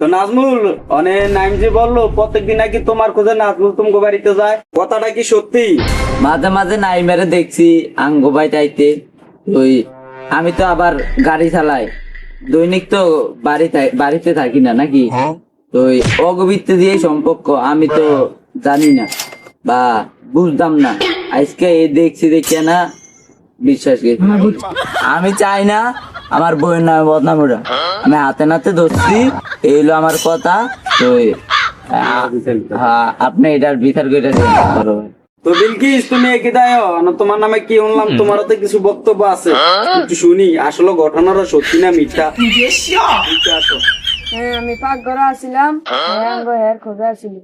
তো নাজমুল অনে নাইম যে বলল প্রত্যেকদিন নাকি তোমার খোঁজে নাজমুল তোমাকে বাড়িতে যায়? কথাটা কি সত্যি? মাঝে মাঝে নাইমেরে দেখছি আঙ্গ ভাই তাইতে ওই আমি তো আবার গাড়ি চালাই। দৈনিক তো বাড়ি বাড়িতে থাকি না নাকি? তো ওই অগবিত্তে দিয়ে সম্পর্ক আমি তো জানি না বা বুঝতাম না। আজকে এই দেখছি দেখে না বিশ্বাস আমি চাই না আমার বইয়ের নামে বদনাম ওটা আমি হাতে নাতে ধরছি এই হলো আমার কথা তো হ্যাঁ আপনি এটার বিচার করে। তো বিলকিস তুমি একে দায় তোমার নামে কি শুনলাম তোমার হাতে কিছু বক্তব্য আছে? একটু শুনি আসলে ঘটনাটা সত্যি না মিথ্যা? আসো। হ্যাঁ আমি পাক ঘরে আসছিলাম আঙ্গ হের খোঁজে আসছিল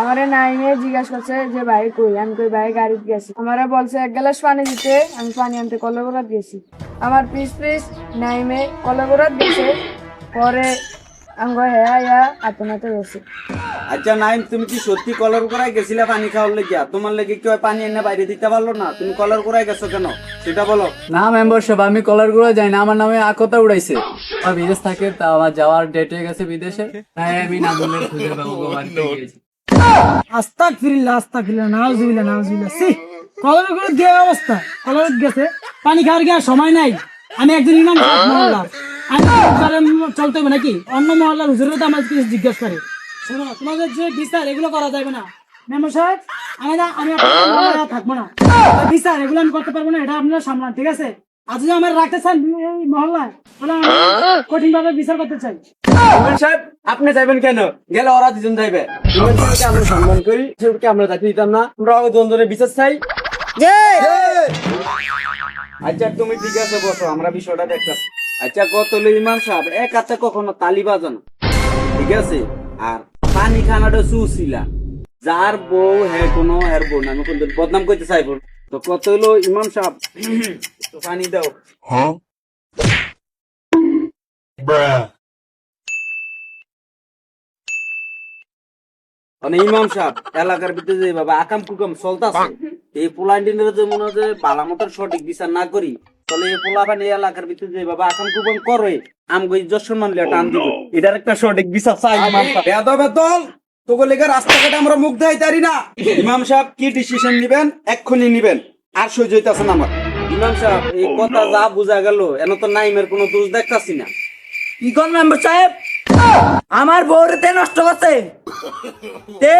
আমারে নাইমে জিজ্ঞাসা করছে যে ভাই কই? আমি কই ভাই গাড়িতে গেছি। আমারে বলছে এক গ্লাস পানি দিতে। আমি পানি আনতে কলগরাত গেছি। আমার পিস পিস নাইমে কলগরাত গেছে। পরে হেয়া ইয়া গেছে। আচ্ছা নাইম তুমি কি সত্যি কলার করায় গেছিলে পানি খাওয়ার লেগিয়া? তোমার লেগে কেউ পানি এনে বাইরে দিতে পারল না? তুমি কলার করায় গেছো কেন? সেটা বলো। না মেম্বারশিপ আমি কলারগুলো যাই না। আমার নামে আকতা উড়াইছে। আমার বিদেশ থাকে তা আমার যাওয়ার ডেট হয়ে গেছে বিদেশে। তাই আমি নাজমুলের খুঁজে পাবো পানি খাওয়ার সময় নাই? আমি একজন ইমাম মহল্লার। আমি চলতে হবে নাকি? অন্য মহল্লার হুজুরের তো কিছু জিজ্ঞেস করে। শোনো, তোমাদের যে বিচার, এগুলো করা যাবে না। মেম্বার সাহেব, আমি আমি থাকব না। বিচার, এগুলো আমি করতে পারব না, এটা আপনারা সামলান, ঠিক আছে? যদি আমার রাখতে চান এই মহল্লায় তাহলে আমি কঠিন ভাবে বিচার করতে চাই। সাহেব আপনি যাইবেন কেন? গেলে ওরা দুজন যাইবে। আমরা সম্মান করি সেগুলোকে আমরা দিতাম না। আমরা দ্বন্দ্বের বিচার চাই। আচ্ছা তুমি ঠিক আছে বসো আমরা বিষয়টা দেখতেছি। আচ্ছা কত হলো ইমাম সাহেব এক হাতে কখনো তালি বাজানো। ঠিক আছে? আর পানি খানাটা চুছিলা যার বউ হে কোনো হের বউ না আমি কিন্তু বদনাম করতে চাইব তো কত হলো ইমাম সাহেব তো পানি দাও মানে ইমাম সাহেব এলাকার ভিতরে যে বাবা আকাম কুকাম চলতাছে এই পোলান্ডিনের যে মনে হয় যে মতন সঠিক বিচার না করি। তাহলে এই পোলা পানি এলাকার ভিতরে যে বাবা আকাম কুকাম করে আমগো ইজ্জত সম্মান লিয়া টান দিব। এটার একটা সঠিক বিচার চাই ইমাম সাহেব। বেদব বেতল তোকে লেগে রাস্তাঘাটে আমরা মুখ দেয় তারি না। ইমাম সাহেব কি ডিসিশন নিবেন? এক্ষুনি নিবেন। আর সহ্য হইতাছে না আমার। ইমাম সাহেব এই কথা যা বোঝা গেল এন তো নাইমের কোনো দোষ দেখতাছি না। কি কোন মেম্বার সাহেব? আমার বউরেতে নষ্ট করছে। তে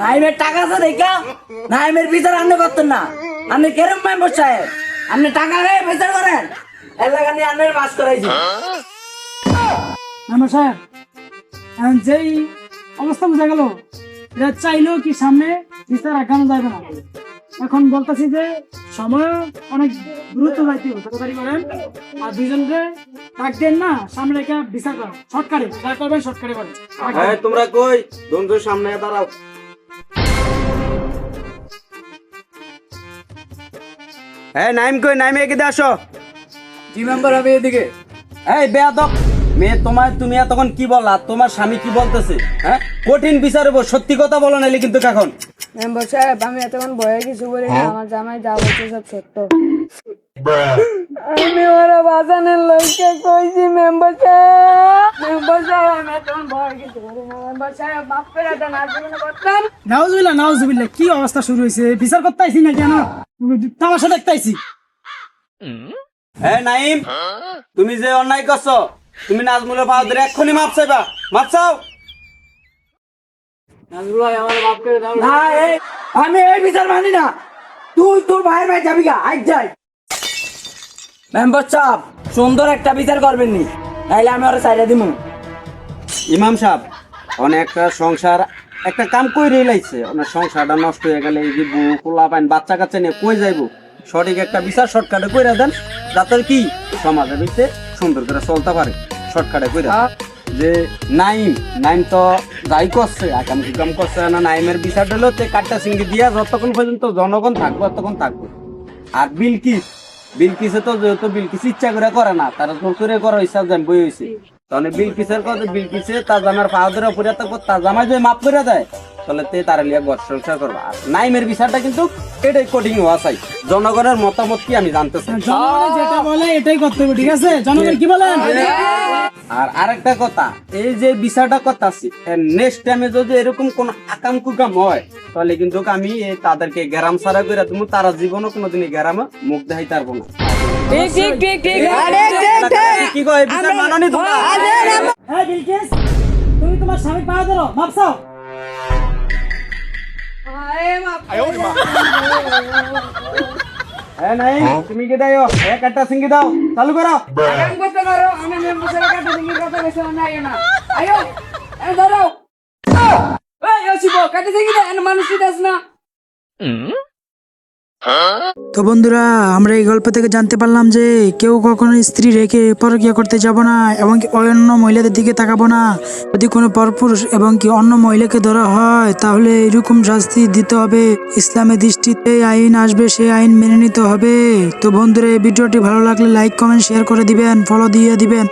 নাইমের টাকা আছে দেখা নাইমের বিচার আপনি করতেন না। আপনি কেরম মেম্বার সাহেব? আপনি টাকা গায়ে বিচার করেন। এলাকা নিয়ে আন্নের বাস করাইছি। মেম্বার সাহেব এখন যেই অবস্থা বোঝা গেল এটা চাইলেও কি সামনে বিচার আগানো যাবে না? এখন বলতেছি যে সময় অনেক দ্রুত যাইতে হবে তাড়াতাড়ি করেন। আর দুজনকে ডাক দেন না সামনে রেখে বিচার করেন। শর্টকাটে যা করবেন শর্টকাটে করেন হ্যাঁ তোমরা কই? সামনে দাঁড়াও। হ্যাঁ নাইম কই? নাইম এগিয়ে আসো। জি মেম্বার আমি এদিকে? এই বেয়াদব। মেয়ে তোমার তুমি তখন কি বললা? তোমার স্বামী কি বলতেছে? হ্যাঁ? কঠিন বিচার হব সত্যি কথা বলো নাইলে কিন্তু এখন মেম্বার সাহেব আমি এতক্ষণ ভয়ে কিছু বলি না আমার জামাই যা বলছে সব সত্য। আমি ওরা বাজানের লোককে কইছি মেম্বার সাহেব মেম্বার সাহেব আমি এতক্ষণ ভয়ে কিছু বলি। না মেম্বার সাহেব মাফ করে দেন আর জীবনে করতাম নাউজুবিল্লাহ নাউজুবিল্লাহ কি অবস্থা শুরু হয়েছে? বিচার করতে আইছি না কেন? তামাশা দেখতে আইছি হ্যাঁ নাইম তুমি যে অন্যায় করছ তুমি নাজমুলের ফাহাদের এক্ষুনি মাপ চাইবা। মাপ চাও নাজমুল ভাই আমার মাফ করে দাও না এই আমি এই বিচার মানি না। তুই তোর ভাইয়ের ভাই যাবি গা আজ যাই। মেম্বার সাহেব সুন্দর একটা বিচার করবেন নি নাইলে আমি ওরা সাইডে দিমু। ইমাম সাহেব অনেকটা সংসার একটা কাম কই লাইছে। অনেক সংসারটা নষ্ট হয়ে গেলে এই যে বউ পোলা পাইন বাচ্চা কাচ্চা নিয়ে কই যাইবো? সঠিক একটা বিচার শর্টকাটে কইরা দেন যাতে কি সমাজের ভিতরে সুন্দর করে চলতে পারে। শর্টকাটে কইরা যে নাইম নাইম তো যাই করছে আকাম কুকাম করছে না নাইমের বিচার হলো তে কাটটা সিঙ্গি দিয়া যতক্ষণ পর্যন্ত জনগণ থাকব, ততক্ষণ থাকব। আর বিলকিস বিলকিসে তো যেহেতু বিলকিস ইচ্ছা করে করে না, তারা তো করে করার ইচ্ছা জান বই হয়েছে তাহলে বিলকিসের কথা বিলকিসে তার জামার ধরে উপরে থাকব তার জামাই যদি মাফ করে দেয়। তাহলে তে তারা লিয়া ঘর সংসার করবা আর নাইমের বিচারটা কিন্তু এটাই কঠিন হওয়া চাই জনগণের মতামত কি আমি জানতে চাই যেটা বলে এটাই করতে হবে ঠিক আছে জনগণ কি বলেন আর আরেকটা কথা এই যে বিচারটা করতেছি নেক্সট টাইমে যদি এরকম কোন আকাম কুকাম হয় তাহলে কিন্তু আমি তাদেরকে গ্যারাম সারা করে তুমি তারা জীবনও কোনোদিনই গ্যারামে মুখ দেখাই পারব না ঠিক ঠিক ঠিক ঠিক কি কয় বিচার মাননি হ্যাঁ তুমি তোমার স্বামী ধরো হ্যাঁ নাই তুমি কে দাও? এক একটা সিঙ্গি দাও। চালু করো। কাম করতে পারো আমি স্যারের কাছে তুমি কথা বেশি না না। আইও এ ধরো। এই ওসিবো কাটে সিঙ্গি দাও মানুষ দিতাস না। তো বন্ধুরা, আমরা এই গল্প থেকে জানতে পারলাম যে কেউ কখনো স্ত্রী রেখে পরকিয়া করতে যাব না, এবং কি অন্য মহিলাদের দিকে তাকাবো না। যদি কোনো পরপুরুষ এবং কি অন্য মহিলাকে ধরা হয়, তাহলে এরকম শাস্তি দিতে হবে। ইসলামের দৃষ্টিতে আইন আসবে সেই আইন মেনে নিতে হবে। তো বন্ধুরা, এই ভিডিওটি ভালো লাগলে লাইক, কমেন্ট, শেয়ার করে দিবেন ফলো দিয়ে দিবেন।